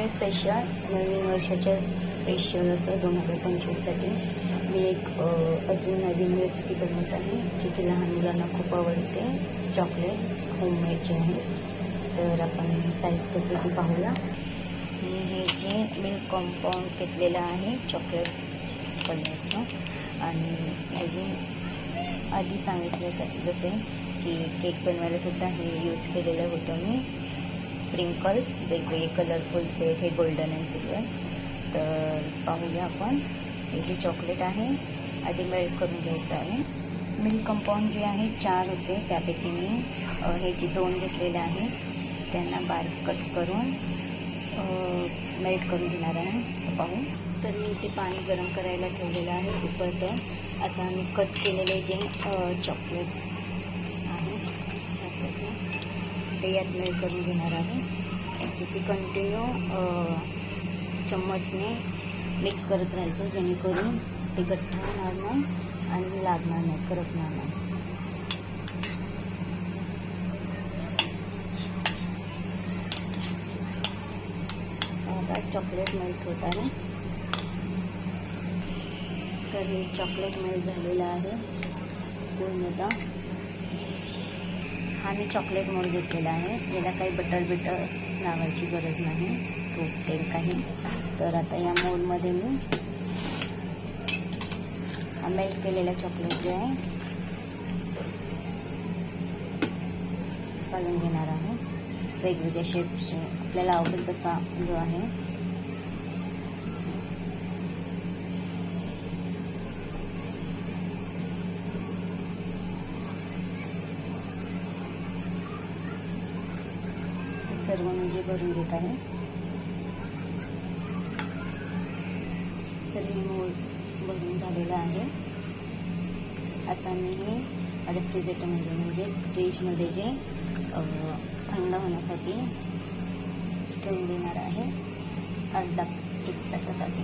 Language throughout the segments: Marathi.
आहे स्पेशल नवीन वर्षाच्या स्पेशल असं दोन हजार पंचवीससाठी मी एक अजून नवीन रेसिपी बनवत आहे जी की लहान मुलांना खूप आवडते. चॉकलेट होममेडची आहे. तर आपण साहित्य किती पाहूया. मी हे जे मिल्क कॉम्पाऊंड घेतलेलं आहे चॉकलेट कलरचं आणि अजून आधी सांगितलं जसे की केक बनवायलासुद्धा हे यूज केलेलं होतं मी. स्प्रिंकल्स वेगवेगळे कलरफुलचे हे गोल्डन अँड सिल्वर तर पाहूया आपण. हे जे चॉकलेट आहे आधी मेल्ट करून घ्यायचं आहे. मिल्क कंपाऊंड जे आहे चार होते. त्यापैकी मी हे जे दोन घेतलेले आहे त्यांना बारीक कट करून मेल्ट करून घेणार आहे. तर पाहू. तर मी ते पाणी गरम करायला ठेवलेलं आहे उकळतं आता मी कट केलेले जे चॉकलेट आहे. ते यात मेल्ट करून घेणार आहे ती कंटिन्यू चम्मचने मिक्स करत राहायचं जेणेकरून ते गठ्ठा होणार नाही आणि लागणार नाही करपणार नाही. आता चॉकलेट मेल्ट होत आहे. तर हे चॉकलेट मेल्ट झालेलं आहे. पूर्णतः. हा मी चॉकलेट मोड घेतलेला आहे. याला काही बटर बिटर लावायची गरज नाही. तूप तेल काही. तर आता या मोडमध्ये मी हा मेल्ट केलेला चॉकलेट जे आहे घालून घेणार आहे. वेगवेगळ्या शेप्सचे आपल्याला आवडेल तसा जो आहे. सर्व म्हणजे भरून घेत आहे. तर हे हो, मोड भरून झालेलं आहे. आता मी हे रेफ्रिजरेटरमध्ये म्हणजेच फ्रीजमध्ये जे थंड होण्यासाठी ठेवून देणार आहे. अर्धा एक तासासाठी.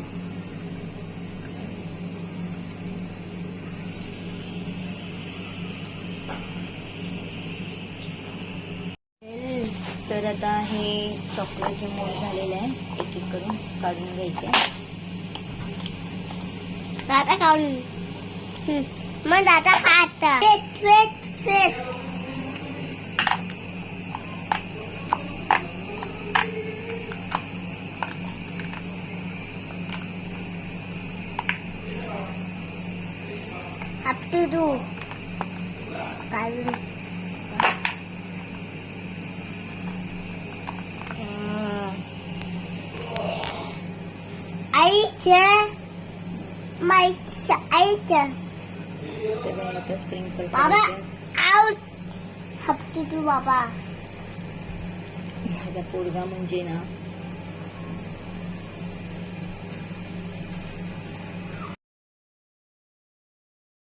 तर आता हे चॉकलेट जे मोड झालेले आहे एक एक करून काढून घ्यायचे. दादा काढून मग दादा हात फेट फेट फेट. Have to काढून आईचं माईचं आईचं तर आता स्प्रिंकल बाबा आउट हप्ते तू बाबा माझा पोरगा म्हणजे ना